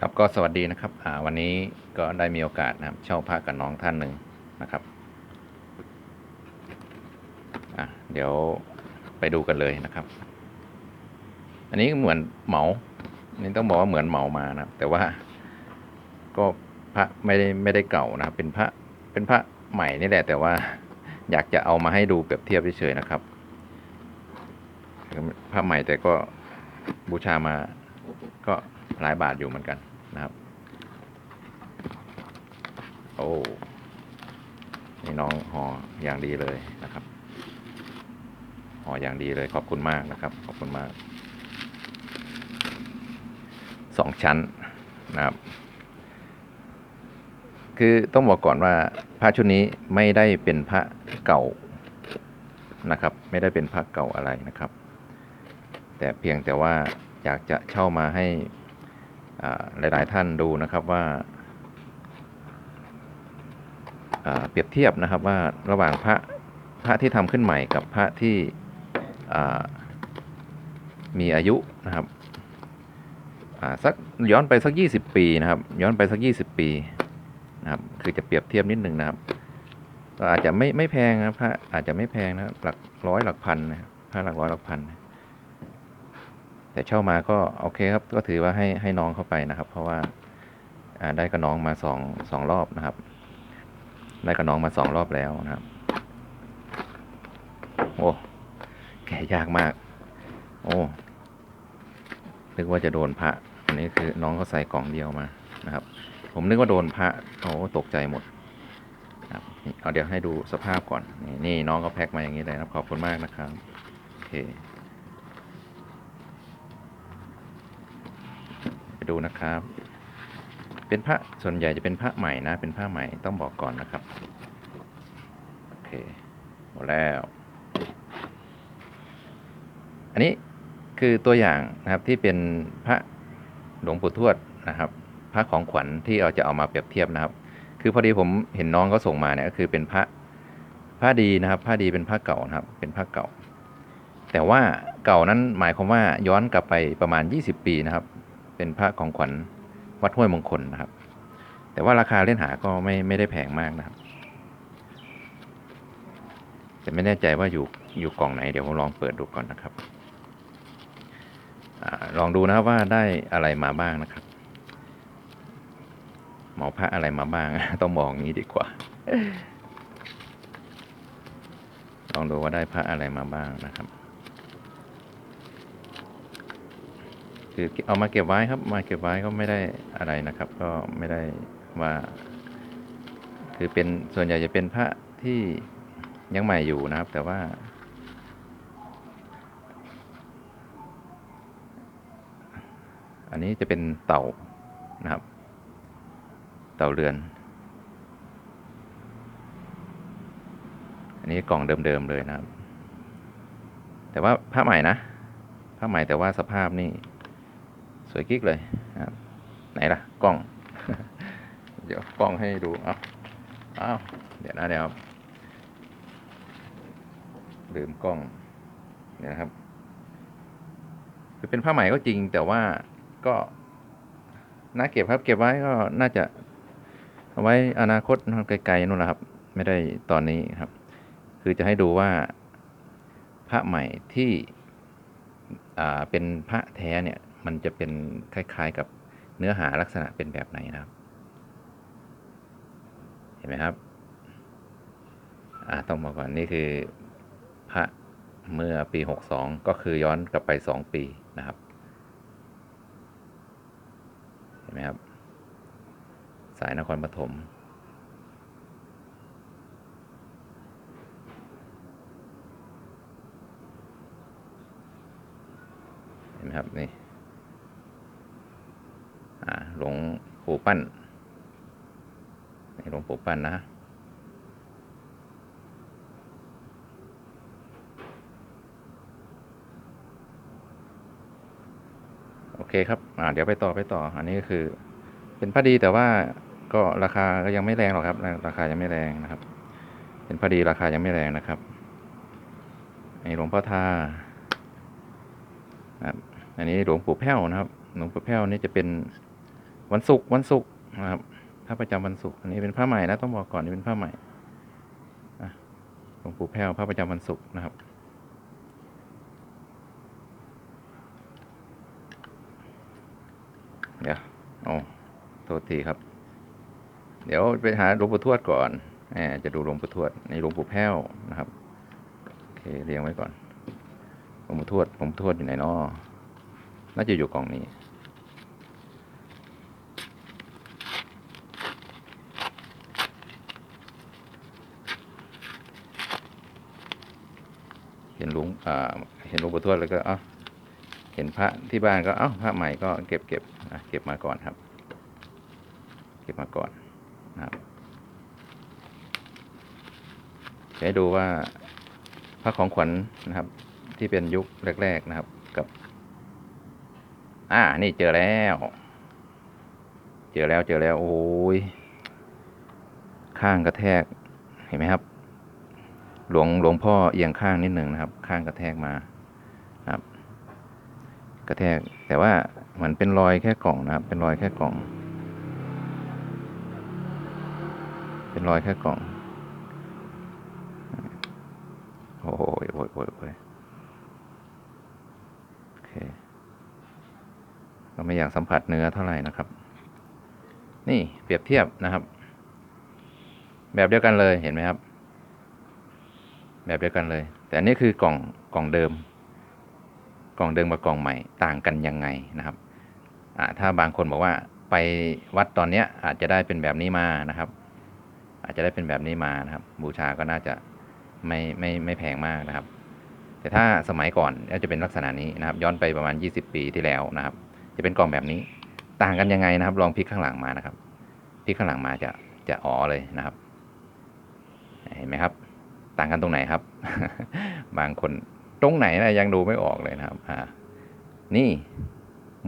ครับก็สวัสดีนะครับอ่าวันนี้ก็ได้มีโอกาสนะครับเช่าพระกับน้องท่านหนึ่งนะครับอะเดี๋ยวไปดูกันเลยนะครับ อันนี้เหมือนเหมานนี่ต้องบอกว่าเหมือนเหมามานะครับ แต่ว่าก็พระไม่ได้ไม่ได้เก่านะครับ เป็นพระเป็นพระใหม่นี่แหละ แต่ว่าอยากจะเอามาให้ดูเปรียบเทียบเฉยๆนะครับพระใหม่แต่ก็บูชามาก็ หลายบาทอยู่เหมือนกันนะครับ โอ้นี่น้องห่ออย่างดีเลยนะครับห่ออย่างดีเลยขอบคุณมากนะครับ ขอบคุณมากสองชั้นนะครับ คือต้องบอกก่อนว่าพระชุดนี้ไม่ได้เป็นพระเก่านะครับ ไม่ได้เป็นพระเก่าอะไรนะครับ แต่เพียงแต่ว่าอยากจะเช่ามาให้ หลาย ๆ ท่านดูนะครับว่าเปรียบเทียบนะครับว่าระหว่างพระพระที่ทำขึ้นใหม่กับพระที่มีอายุนะครับสักย้อนไปสัก 20 ปีนะครับ ย้อนไปสัก 20 ปีนะครับคือจะเปรียบเทียบนิดนึงนะครับก็อาจจะไม่ไม่แพงนะพระอาจจะไม่แพงนะหลักร้อยหลักพันนะพระหลักร้อยหลักพันนะ แต่เช่ามาก็โอเคครับ ก็ถือว่าให้ให้น้องเข้าไปนะครับ เพราะว่าได้กับน้องมาสองสองรอบนะครับ ได้กับน้องมาสองรอบแล้วนะครับ โอ้แกยากมาก โอ้นึกว่าจะโดนพระ อันนี้คือน้องเขาใส่กล่องเดียวมานะครับ ผมนึกว่าโดนพระโอ้ตกใจหมดเอาเดี๋ยวให้ดูสภาพก่อน นี่น้องก็แพ็คมาอย่างนี้เลยครับ ขอบคุณมากนะครับ โอเค ไป ดูนะครับ เป็นพระส่วนใหญ่จะเป็นพระใหม่นะ เป็นผ้าใหม่ต้องบอกก่อนนะครับ โอเคหมดแล้ว อันนี้คือตัวอย่างนะครับที่เป็นพระหลวงปู่ทวดนะครับ พระของขวัญที่เราจะเอามาเปรียบเทียบนะครับ คือพอดีผมเห็นน้องเขาส่งมาเนี่ยก็คือเป็นพระพระดีนะครับพระดีเป็นพระเก่านะครับ เป็นพระเก่า แต่ว่าเก่านั้นหมายความว่าย้อนกลับไปประมาณ 20 ปีนะครับ เป็นพระของขวัญวัดห้วยมงคลนะครับ แต่ว่าราคาเล่นหาก็ไม่ไม่ได้แพงมากนะครับ แต่ไม่แน่ใจว่าอยู่อยู่กล่องไหนเดี๋ยวผมลองเปิดดูก่อนนะครับอาลองดูนะครับว่าได้อะไรมาบ้างนะครับ หมอพระอะไรมาบ้าง ต้องมองอย่างนี้ดีกว่า ลองดูว่าได้พระอะไรมาบ้างนะครับ คือเอามาเก็บไว้ครับ มาเก็บไว้ก็ไม่ได้อะไรนะครับ ก็ไม่ได้ว่า คือเป็นส่วนใหญ่จะเป็นพระที่ยังใหม่อยู่นะครับ แต่ว่า อันนี้จะเป็นเต่านะครับ เต่าเรือน อันนี้กล่องเดิมๆเลยนะครับ แต่ว่าผ้าใหม่นะผ้าใหม่แต่ว่าสภาพนี่ วยกิ๊กเลยนะครับไหนล่ะกล้อง เดี๋ยวกล้องให้ดูเอ้าเอ้าเดี๋ยวนะเดี๋ยวลืมกล้องเนี่ยนะครับ คือเป็นผ้าไหมก็จริงแต่ว่าก็น่าเก็บครับ เก็บไว้ก็น่าจะเอาไว้อนาคตไกลๆนู่นแหละครับ ไม่ได้ตอนนี้ครับ คือจะให้ดูว่าพระใหม่ที่เป็นพระแท้เนี่ย มันจะเป็นคล้าย ๆกับเนื้อหาลักษณะเป็นแบบไหนนะครับ เห็นไหมครับอ่าต้องบอกก่อนนี่คือพระเมื่อปีหกสองก็คือย้อนกลับไปสองปีนะครับ เห็นไหมครับ สายนครปฐมเห็นไหมครับ นี่ หลวงปู่ปั้นนี่หลวงปู่ปั้นนะโอเคครับอ่าเดี๋ยวไปต่อไปต่อ อันนี้ก็คือ เป็นพอดีแต่ว่าก็ราคาก็ยังไม่แรงหรอกครับ ราคายังไม่แรงนะครับ เป็นพอดีราคายังไม่แรงนะครับอันหลวงพ่อทาครับอันนี้หลวงปู่แพ้วนะครับ หลวงปู่แพ้วนี่จะเป็น วันศุกร์วันศุกร์นะครับพระประจำวันศุกร์อันนี้เป็นผ้าใหม่นะต้องบอกก่อนนี่เป็นผ้าใหม่หลวงปู่แพ้วพระประจำวันศุกร์นะครับ เดี๋ยวโอ้โทษทีครับ เดี๋ยวไปหาหลวงปู่ทวดก่อนแหมจะดูหลวงปู่ทวดในหลวงปู่แพ้วนะครับโอเคเรียงไว้ก่อนหลวงปู่ทวดหลวงปู่ทวดอยู่ไหนเนาะน่าจะอยู่กล่องนี้ เห็นหลวงเห็นหลวงปู่ทวดแล้วก็เอ้าเห็นพระที่บ้านก็เอ้าพระใหม่ก็เก็บเก็บอะเก็บมาก่อนครับ เก็บมาก่อนนะครับให้ดูว่าพระของขวัญนะครับ ที่เป็นยุคแรก ๆนะครับกับอ่า นี่เจอแล้ว เจอแล้วเจอแล้ว โอ้ย ข้างกระแทก เห็นไหมครับ หลวงหลวงพ่อเอียงข้างนิดหนึ่งนะครับ ข้างกระแทกมาครับ กระแทกแต่ว่าเหมือนเป็นรอยแค่กล่องนะครับ เป็นรอยแค่กล่อง เป็นรอยแค่กล่องโอ้โหโอ้ยโอ้ยโอ้ยโอเคเราไม่อยากสัมผัสเนื้อเท่าไหร่นะครับ นี่เปรียบเทียบนะครับ แบบเดียวกันเลยเห็นไหมครับ แบบเดียวกันเลย แต่อันนี้คือกล่องกล่องเดิม กล่องเดิมกับกล่องใหม่ต่างกันยังไงนะครับถ้าบางคนบอกว่าไปวัดตอนเนี้ยอาจจะได้เป็นแบบนี้มานะครับ อาจจะได้เป็นแบบนี้มานะครับ บูชาก็น่าจะไม่ไม่ไม่แพงมากนะครับ แต่ถ้าสมัยก่อนก็จะเป็นลักษณะนี้นะครับ ย้อนไปประมาณ 20 ปีที่แล้วนะครับ จะเป็นกล่องแบบนี้ต่างกันยังไงนะครับ ลองพลิกข้างหลังมานะครับพลิกข้างหลังมาจะจะอ๋อเลยนะครับ เห็นไหมครับ ต่างกันตรงไหนครับ บางคนตรงไหนนะยังดูไม่ออกเลยนะครับอ่านี่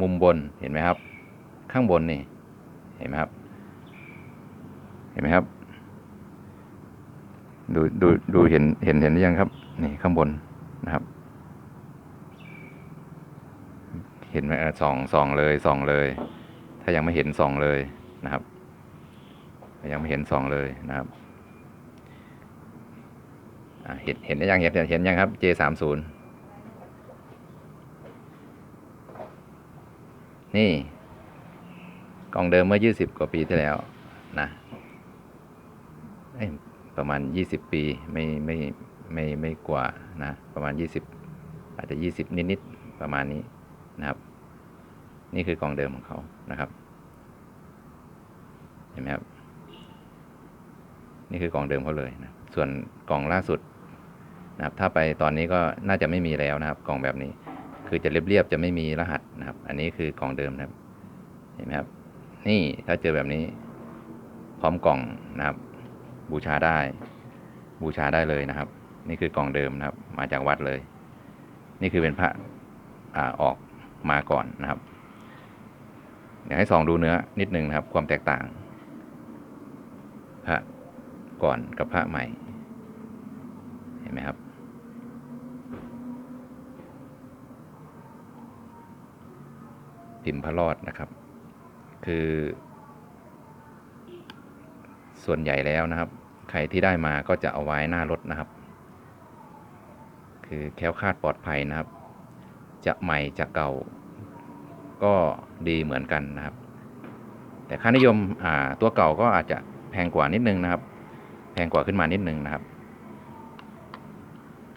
มุมบนเห็นไหมครับ ข้างบนนี่เห็นไหมครับ เห็นไหมครับ ดูดูดูเห็นเห็นเห็นหรือยังครับ นี่ข้างบนนะครับ เห็นไหมส่องส่องเลยส่องเลย ถ้ายังไม่เห็นส่องเลยนะครับ ยังไม่เห็นส่องเลยนะครับ เห็นเห็นยังเห็นเห็นยังครับ J สามศูนย์นี่ กล่องเดิมเมื่อ20กว่าปีที่แล้วนะประมาณ20ปีไม่ไม่ไม่ไม่กว่านะประมาณ20อาจจะ20นิดๆประมาณนี้นะครับ นี่คือกล่องเดิมของเขานะครับ เห็นไหมครับ นี่คือกล่องเดิมเขาเลยนะส่วนกล่องล่าสุด นะครับถ้าไปตอนนี้ก็น่าจะไม่มีแล้วนะครับ กล่องแบบนี้ คือจะเรียบๆจะไม่มีรหัสนะครับ อันนี้คือกล่องเดิมนะครับ เห็นไหมครับ นี่ถ้าเจอแบบนี้ พร้อมกล่องนะครับ บูชาได้ บูชาได้เลยนะครับ นี่คือกล่องเดิมนะครับ มาจากวัดเลย นี่คือเป็นพระอ่าออกมาก่อนนะครับเดี๋ยวให้ส่องดูเนื้อนิดนึงนะครับ ความแตกต่าง พระก่อนกับพระใหม่ เห็นไหมครับ พิมพระรอดนะครับ คือ ส่วนใหญ่แล้วนะครับ ใครที่ได้มาก็จะเอาไว้หน้ารถนะครับ คือแค้วคาดปลอดภัยนะครับ จะใหม่จะเก่า ก็ดีเหมือนกันนะครับ แต่ค่านิยมอ่าตัวเก่าก็อาจจะแพงกว่านิดนึงนะครับ แพงกว่าขึ้นมานิดนึงนะครับ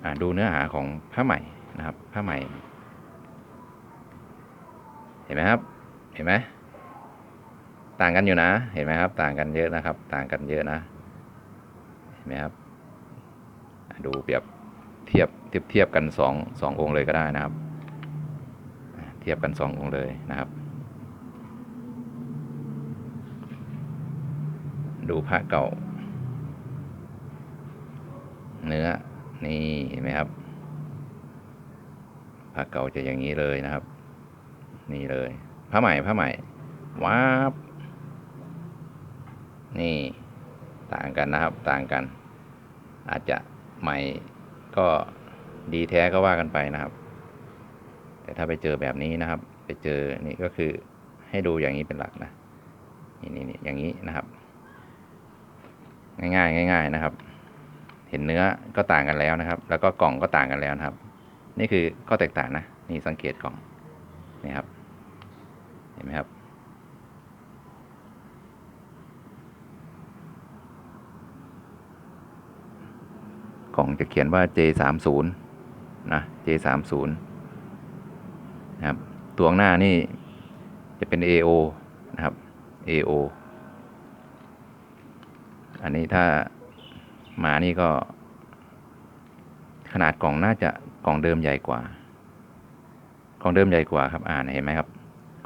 อ่าดูเนื้อหาของผ้าใหม่นะครับผ้าใหม่ ห็นไหมครับเห็นไหมต่างกันอยู่นะ เห็นไหมครับ ต่างกันเยอะนะครับ ต่างกันเยอะนะ เห็นไหมครับ ดูเปรียบเทียบเทียบเทียบกันสองสององค์เลยก็ได้นะครับ เทียบกันสององค์เลยนะครับ ดูพระเก่า เนื้อนี่เห็นไหมครับพระเก่าจะอย่างนี้เลยนะครับ นี่เลยผ้าใหม่ผ้าใหม่ว้าบนี่ต่างกันนะครับต่างกัน อาจจะใหม่ก็ดีแท้ก็ว่ากันไปนะครับ แต่ถ้าไปเจอแบบนี้นะครับ ไปเจอนี่ก็คือให้ดูอย่างนี้เป็นหลักนะนี่นี่นี่อย่างนี้นะครับ ง่ายๆง่าย ๆนะครับ เห็นเนื้อก็ต่างกันแล้วนะครับ แล้วก็กล่องก็ต่างกันแล้วนะครับ นี่คือข้อแตกต่างนะนี่สังเกตกล่องนี่ครับ ห็นไหมครับ กล่องจะเขียนว่า J30 นะ J30 นะครับ ตัวข้างหน้านี่จะเป็น AO นะครับ AO อันนี้ถ้ามานี่ก็ ขนาดกล่องน่าจะกล่องเดิมใหญ่กว่า กล่องเดิมใหญ่กว่าครับ อ่านเห็นไหมครับ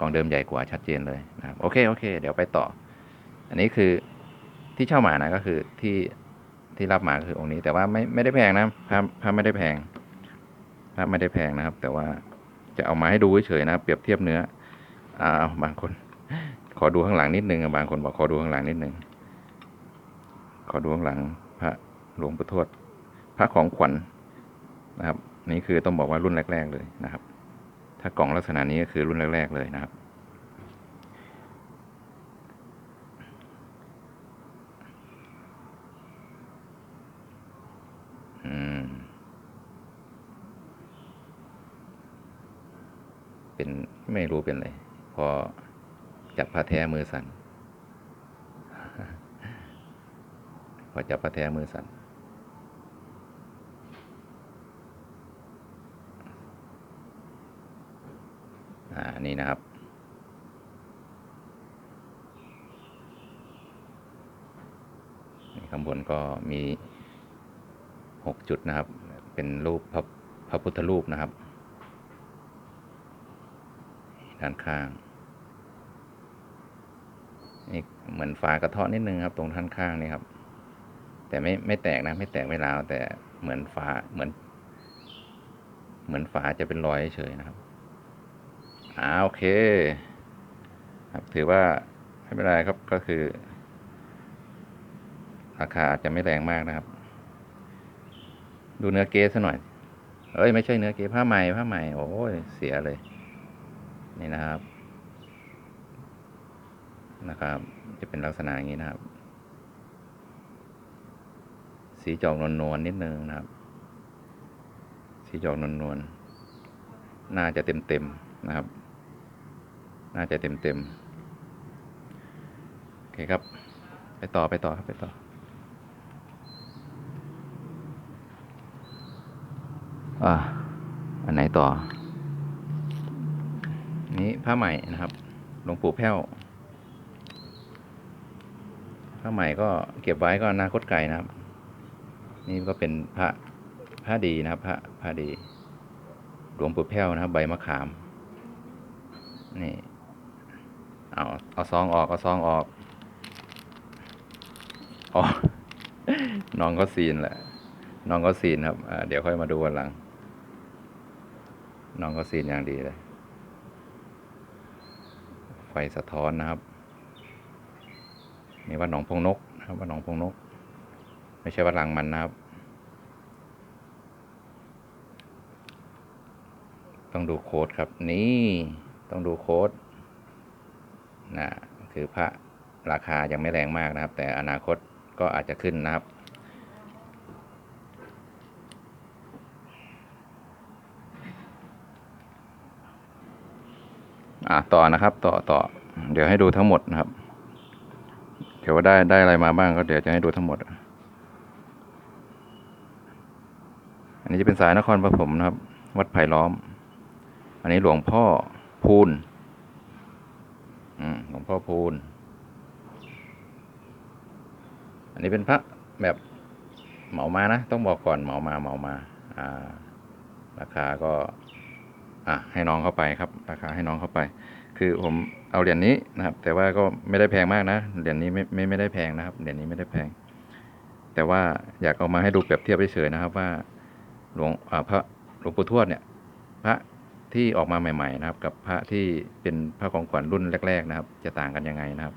กล่องเดิมใหญ่กว่าชัดเจนเลยนะครับโอเคโอเค เดี๋ยวไปต่อ อันนี้คือที่เช่ามานะก็คือที่ที่รับมาก็คือองค์นี้แต่ว่าไม่ไม่ได้แพงนะพระพระไม่ได้แพงพระไม่ได้แพงนะครับ แต่ว่าจะเอามาให้ดูเฉยๆนะเปรียบเทียบเนื้ออ่าบางคน ขอดูข้างหลังนิดนึงบางคนบอกขอดูข้างหลังนิดนึงขอดูข้างหลังพระหลวงปู่ทวดพระของขวัญนะครับ นี่คือต้องบอกว่ารุ่นแรก ๆ เลยนะครับ ถ้ากล่องลักษณะนี้ก็คือรุ่นแรก ๆ เลยนะครับ เป็นไม่รู้เป็นอะไร พอจับผ้าแท้มือสั่น พอจับผ้าแท้มือสั่น นี่นะครับ ข้างบนก็มีหกจุดนะครับ เป็นรูปพระพระพุทธรูปนะครับ ด้านข้างนี่เหมือนฝากระเทาะนิดนึงครับ ตรงท่านข้างนี่ครับ แต่ไม่ไม่แตกนะ ไม่แตกไม่ร้าวแต่เหมือนฝาเหมือน เหมือนฝาจะเป็นรอยเฉยนะครับ อ่าโอเค ครับถือว่าไม่เป็นไรครับก็คือ ราคาอาจจะไม่แรงมากนะครับ ดูเนื้อเกสหน่อย เอ้ยไม่ใช่เนื้อเกสผ้าไหมผ้าไหมโอ้ยเสียเลย นี่นะครับ นะครับ จะเป็นลักษณะอย่างนี้นะครับ สีจอกนวลๆนิดนึงนะครับ สีจอกนวลๆน่าจะเต็มๆนะครับ น่าจะเต็มเต็มโอเคครับ ไปต่อไปต่อครับไปต่ออ่าอันไหนต่อ นี้ผ้าใหม่นะครับหลวงปู่แพ้วผ้าใหม่ก็เก็บไว้ก็อนาคตไกลนะครับ นี่ก็เป็นพระพระดีนะครับพระพระดีหลวงปู่แพ้วนะครับ ใบมะขาม นี่ เอาเอาซองออก เอาซองออกอ๋อน้องก็ซีนแหละ น้องก็ซีนครับเดี๋ยวค่อยมาดูวันหลัง น้องก็ซีนอย่างดีเลย ไฟสะท้อนนะครับ นี่วัดหนองพงนกนะครับวัดหนองพงนก ไม่ใช่วัดหลังมันนะครับ ต้องดูโค้ดครับ นี่ ต้องดูโค้ด นะคือพระราคายังไม่แรงมากนะครับ แต่อนาคตก็อาจจะขึ้นนะครับ อะต่อนะครับต่อต่อเดี๋ยวให้ดูทั้งหมดนะครับ เดี๋ยวว่าได้ได้อะไรมาบ้างก็เดี๋ยวจะให้ดูทั้งหมด อันนี้จะเป็นสายนครปฐมนะครับ วัดไผ่ล้อม อันนี้หลวงพ่อพูน งพ่อพูน อันนี้เป็นพระแบบเหมามานะ ต้องบอกก่อนเหมามาเหมามาอ่าราคาก็อะให้น้องเข้าไปครับ ราคาให้น้องเข้าไป คือผมเอาเหรียญนี้นะครับ แต่ว่าก็ไม่ได้แพงมากนะเหรียญนี้ไม่ไม่ไม่ได้แพงนะครับเหรียญนี้ไม่ได้แพง แต่ว่าอยากเอามาให้ดูเปรียบเทียบเฉยๆนะครับ ว่าหลวงอ่าพระหลวงปู่ทวดเนี่ย พระ ที่ออกมาใหม่ ๆ นะครับ กับพระที่เป็นพระของขวัญรุ่นแรก ๆ นะครับ จะต่างกันยังไงนะครับ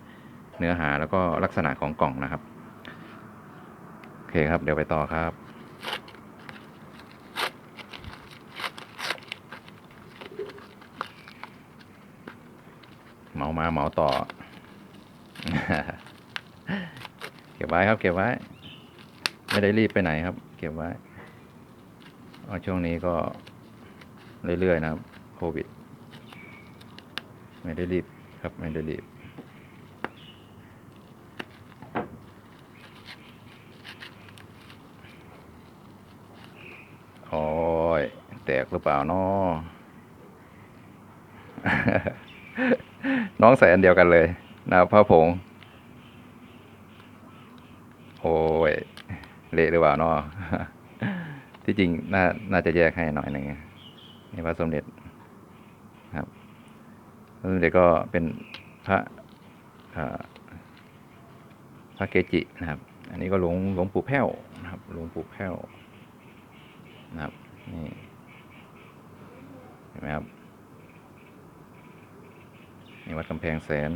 เนื้อหาแล้วก็ลักษณะของกล่องนะครับโอเคครับ เดี๋ยวไปต่อครับเหมามาเหมาต่อ เก็บไว้ครับ เก็บไว้ ไม่ได้รีบไปไหนครับ เก็บไว้เพราช่วงนี้ก็ เรื่อยๆนะครับโควิด ไม่ได้รีบครับไม่ได้รีบโอ้ยแตกหรือเปล่าน้อน้องใส่อันเดียวกันเลยนะครับผ้าผง โอ้ย เละหรือเปล่าน้อที่จริงน่าน่าจะแยกให้หน่อยหนึ่ง นี่พระสมเด็จครับพระสมเด็จก็เป็นพระพระเกจินะครับ อันนี้ก็หลวงหลวงปู่แพ้วนะครับ หลวงปู่แพ้วนะครับนี่เห็นไหมครับนี่วัดกำแพงแสน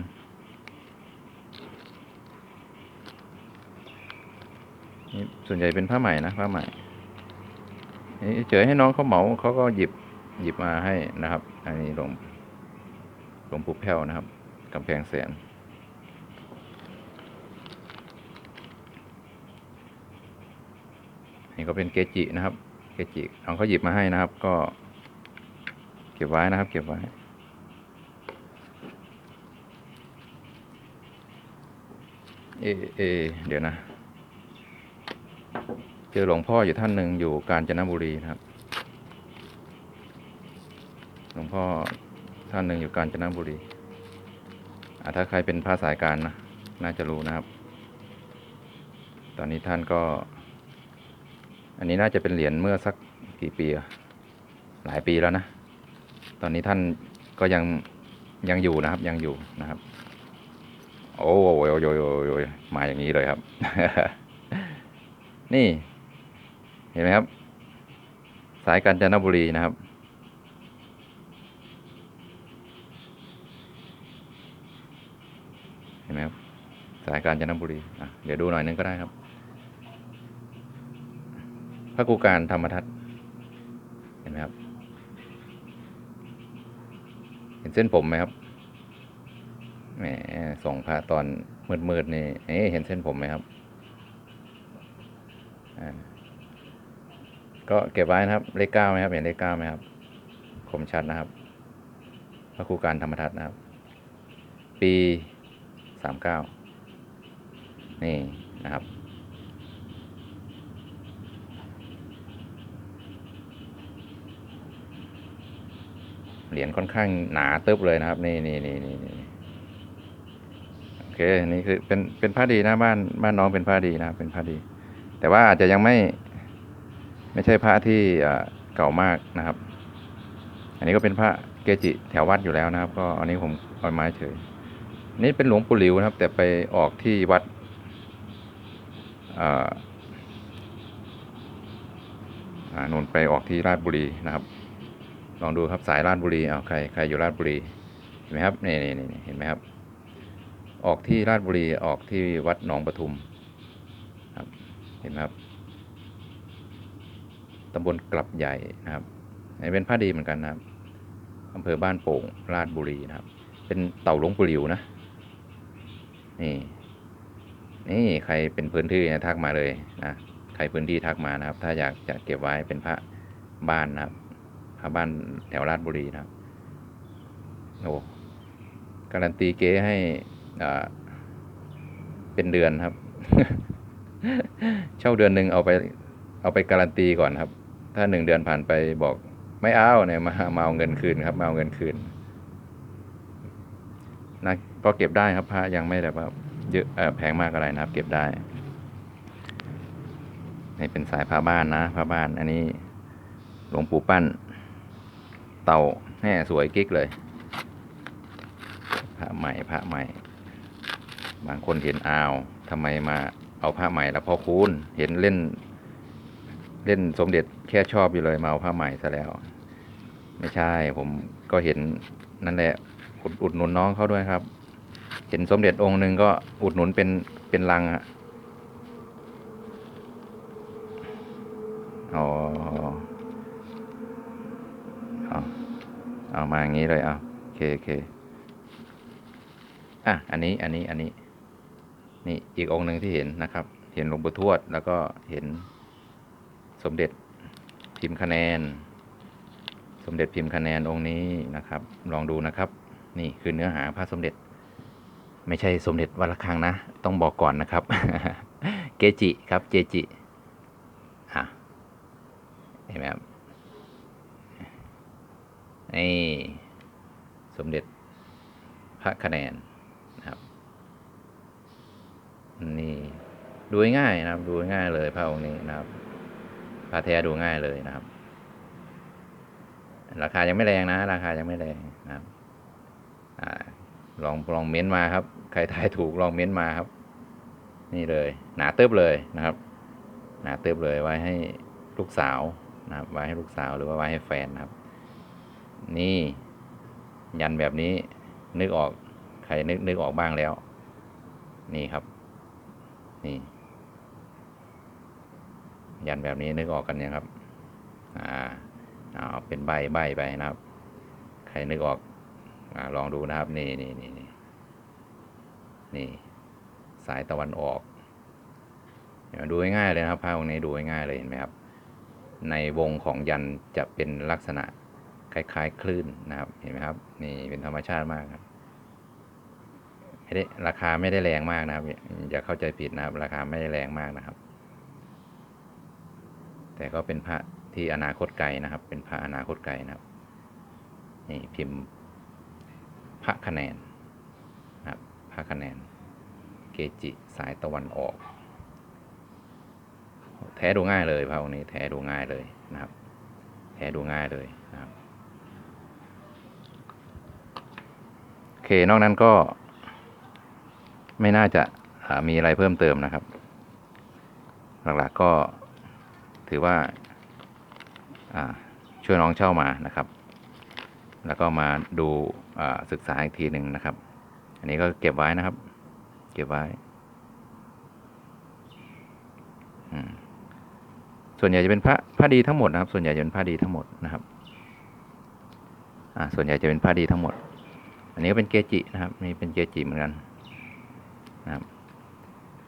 นี่ส่วนใหญ่เป็นผ้าใหม่นะผ้าใหม่เจอให้น้องเขาเหมาเขาก็หยิบ หยิบมาให้นะครับ อันนี้หลวงหลวงปู่แพ้วนะครับกำแพงแสน นี่ก็เป็นเกจินะครับ เกจิน้องเขาหยิบมาให้นะครับ ก็ เก็บไว้นะครับ เก็บไว้เอเอเดี๋ยวนะ เจอหลวงพ่ออยู่ท่านหนึ่งอยู่กาญจนบุรีนะครับ หลวง พ่อท่านหนึ่งอยู่กาญจนบุรีถ้าใครเป็นพระสายการนะน่าจะรู้นะครับ ตอนนี้ท่านก็ อันนี้น่าจะเป็นเหรียญเมื่อสักกี่ปี หลายปีแล้วนะ ตอนนี้ท่านก็ยังยังอยู่นะครับยังอยู่นะครับ โอ้โหโอ้โหโอ้โหโอ้โหมาอย่างนี้เลยครับ นี่ เห็นไหมครับ สายกาญจนบุรีนะครับ เห็นไหมครับ สายกาญจนบุรีอะเดี๋ยวดูหน่อยนึงก็ได้ครับ พระกูการธรรมทัศน์เห็นไหมครับ เห็นเส้นผมไหมครับแหมส่องพระตอนมืดๆนี่เอ๊เห็นเส้นผมไหมครับก็เก็บไว้นะครับ เลขเก้าไหมครับ เห็นเลขเก้าไหมครับ คมชัดนะครับ พระครูการธรรมทัศน์นะครับ ปีสามเก้า นี่นะครับ เหรียญค่อนข้างหนาเตึบเลยนะครับ นี่นี่นี่นี่นโอเคนี่คือเป็นเป็นผ้าดีนะบ้านบ้านน้องเป็นผ้าดีนะครับเป็นผ้าดี แต่ว่าอาจจะยังไม่ ไม่ใช่พระที่เก่ามากนะครับ อันนี้ก็เป็นพระเกจิแถววัดอยู่แล้วนะครับ ก็อันนี้ผมเอาไม้เฉยนี่เป็นหลวงปู่หลิวนะครับ แต่ไปออกที่วัด นนไปออกที่ราชบุรีนะครับ ลองดูครับสายราชบุรีเอาใครใครอยู่ราชบุรีเห็นไหมครับนี่นี่นี่เห็นไหมครับ ออกที่ราชบุรีออกที่วัดหนองปทุมครับเห็นไหมครับตำบลกลับใหญ่นะครับอันนี้เป็นผ้าดีเหมือนกันนะครับอำเภอบ้านโป่งราชบุรีนะครับ เป็นเต่าหลงปู่หลิวนะนี่ นี่ใครเป็นพื้นที่นะทักมาเลยนะใครพื้นที่ทักมานะครับ ถ้าอยากจะเก็บไว้เป็นพระบ้านนะครับพาบ้านแถวราชบุรีนะครับโอ้การันตีเก๊ให้อ่าเป็นเดือนครับ เช่าเดือนหนึ่งเอาไปเอาไปการันตีก่อนครับ ถ้าหนึ่งเดือนผ่านไปบอกไม่เอาเนี่ยมามาเอาเงินคืนครับมาเอาเงินคืนนะก็เก็บได้ครับพระยังไม่แบบว่า เยอะแพงมากอะไรนะครับ เก็บได้นี่เป็นสายผ้าบ้านนะผ้าบ้าน อันนี้หลวงปู่ปั้น เต่าแห่สวยกิ๊กเลยพระใหม่พระใหม่ บางคนเห็นอ้าวทำไมมาเอาผ้าใหม่แล้วพ่อคูณเห็นเล่น เล่นสมเด็จแค่ชอบอยู่เลยมาเอาผ้าใหม่ซะแล้ว ไม่ใช่ผมก็เห็นนั่นแหละอุดหนุนน้องเขาด้วยครับ เห็นสมเด็จองค์หนึ่งก็อุดหนุนเป็นเป็นลังอะอ๋อเอาเอามาอย่างนี้เลยเอาโอเคโอเคอะอันนี้อันนี้อันนี้ นี่อีกองค์หนึ่งที่เห็นนะครับ เห็นหลวงปู่ทวด แล้วก็เห็นสมเด็จพิมพ์คะแนน สมเด็จพิมพ์คะแนนองค์นี้นะครับ ลองดูนะครับ นี่คือเนื้อหาพระสมเด็จ ไม่ใช่สมเด็จวัดระฆังนะ ต้องบอกก่อนนะครับ เกจิครับเกจิอะเห็นไหมครับนี่สมเด็จพระคะแนนนะครับนี่ดูง่ายนะครับ ดูง่ายเลยพระองค์นี้นะครับพระแท้ดูง่ายเลยนะครับ ราคายังไม่แรงนะ ราคายังไม่แรง ลองลองเม้นมาครับ ใครทายถูกลองเม้นมาครับ นี่เลย หนาเติบเลยนะครับ หนาเติบเลยไว้ให้ลูกสาวนะครับ ไว้ให้ลูกสาวหรือว่าไว้ให้แฟนนะครับ นี่ยันแบบนี้นึกออกใครนึกนึกออกบ้างแล้ว นี่ครับ นี่ ยันแบบนี้นึกออกกันยังครับ อ่าเอาเป็นใบใบไปนะครับ ใครนึกออก ลองดูนะครับ นี่นี่นี่นี่นี่ สายตะวันออกเดี๋ยวดูง่ายๆเลยนะครับภาพตรงนี้ดูง่ายๆเลยเห็นไหมครับ ในวงของยันจะเป็นลักษณะคล้ายๆ คลื่นนะครับ เห็นไหมครับ นี่เป็นธรรมชาติมากครับไม่ได้ราคาไม่ได้แรงมากนะครับ อย่าอย่าเข้าใจผิดนะครับ ราคาไม่ได้แรงมากนะครับ แต่ก็เป็นพระที่อนาคตไกลนะครับ เป็นพระอนาคตไกลนะครับ นี่พิมพ์ พระคะแนนนะครับพระคะแนน เกจิสายตะวันออก แท้ดูง่ายเลยพระองค์นี้แท้ดูง่ายเลยนะครับ แท้ดูง่ายเลยนะครับโอเคนอกนั้นก็ ไม่น่าจะามีอะไรเพิ่มเติมนะครับ หลักๆก็ถือว่าช่วยน้องเช่ามานะครับ แล้วก็มาดู ศึกษาอีกทีหนึ่งนะครับ อันนี้ก็เก็บไว้นะครับ เก็บไว้ส่วนใหญ่จะเป็นพระพระดีทั้งหมดนะครับ ส่วนใหญ่จะเป็นพระดีทั้งหมดนะครับอ่าส่วนใหญ่จะเป็นพระดีทั้งหมด อันนี้ก็เป็นเกจินะครับนี่เป็นเกจิเหมือนกันนะครับ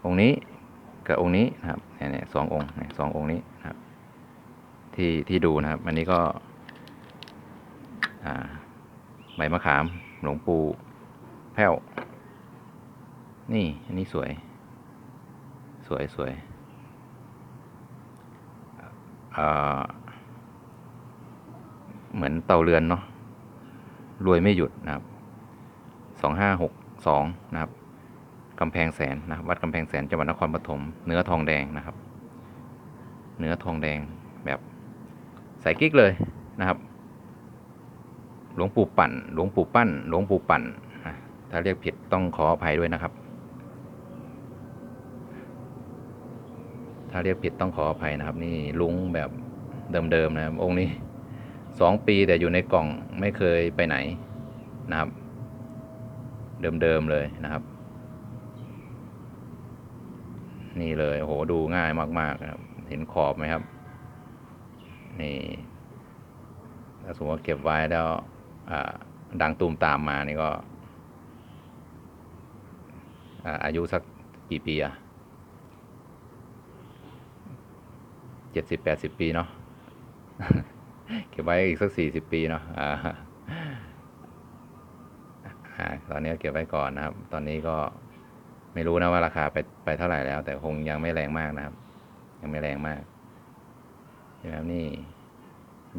องค์นี้กับองค์นี้นะครับเนี่ยสององค์สององค์นี้นะครับ ที่ที่ดูนะครับ อันนี้ก็ อ่า ใบมะขาม หลวงปู่แพ้ว นี่ อันนี้สวย สวยสวยเหมือนเต่าเรือนเนาะ รวยไม่หยุดนะครับ สองห้าหกสองนะครับกำแพงแสนนะครับวัดกำแพงแสนจังหวัดนครปฐม เนื้อทองแดงนะครับ เนื้อทองแดงแบบใส่กิ๊กเลยนะครับ หลวงปู่ปั่น หลวงปู่ปั้น หลวงปู่ปั่น ถ้าเรียกผิดต้องขออภัยด้วยนะครับ ถ้าเรียกผิดต้องขออภัยนะครับ นี่ลุงแบบเดิมๆนะครับ องค์นี้สองปีแต่อยู่ในกล่องไม่เคยไปไหนนะครับ เดิมๆเลยนะครับ นี่เลยโอ้โหดูง่ายมากๆนะครับ เห็นขอบไหมครับ นี่ถ้าสมมติว่าเก็บไว้แล้ว ดังตูมตามมานี่ก็ อายุสักกี่ปีอะเจ็ดสิบแปดสิบปีเนาะเก็บไว้อีกสักสี่สิบปีเนาะตอนนี้เก็บไว้ก่อนนะครับ ตอนนี้ก็ไม่รู้นะว่าราคาไปไปเท่าไหร่แล้ว แต่คงยังไม่แรงมากนะครับ ยังไม่แรงมากใช่ไหมครับนี่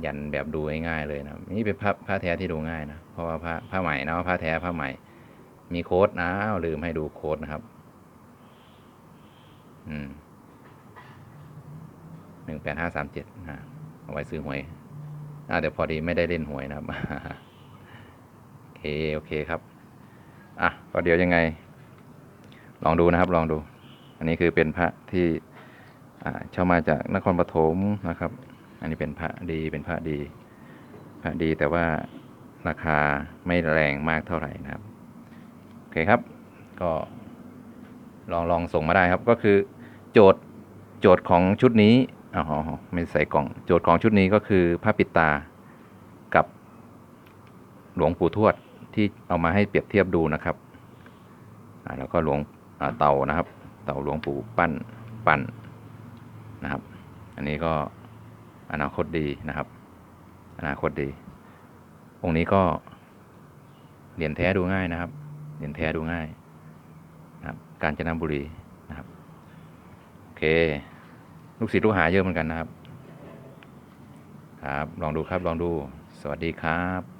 ยันแบบดูง่ายๆเลยนะนี่เป็นผ้าผ้าแท้ที่ดูง่ายนะเพราะว่าผ้าผ้าใหม่นะว่าผ้าแท้ผ้าใหม่ มีโค้ดนะอ้าวลืมให้ดูโค้ดนะครับ อืมหนึ่งแปดห้าสามเจ็ดนะเอาไว้ซื้อหวยอ่าเดี๋ยวพอดีไม่ได้เล่นหวยนะครับโอเคโอเคครับ อะก็เดี๋ยวยังไง ลองดูนะครับ ลองดู อันนี้คือเป็นพระที่ อ่าเช่ามาจากนครปฐมนะครับ อันนี้เป็นพระดีเป็นพระดี พระดีแต่ว่าราคาไม่แรงมากเท่าไหร่นะครับ โอเคครับ ก็ลองลองส่งมาได้ครับ ก็คือโจทย์โจทย์ของชุดนี้อ๋อไม่ใส่กล่อง โจทย์ของชุดนี้ก็คือพระปิดตากับหลวงปู่ทวดที่เอามาให้เปรียบเทียบดูนะครับอ่าแล้วก็หลวงเต่านะครับ เต่าหลวงปู่ปั้นปั้นนะครับ อันนี้ก็ อนาคตดีนะครับ อนาคตดี องค์นี้ก็เหรียญแท้ดูง่ายนะครับ เหรียญแท้ดูง่ายนะครับ การจนบุรีนะครับ โอเค ลูกศิษย์ลูกหาเยอะเหมือนกันนะครับ ครับ ลองดูครับ ลองดู สวัสดีครับ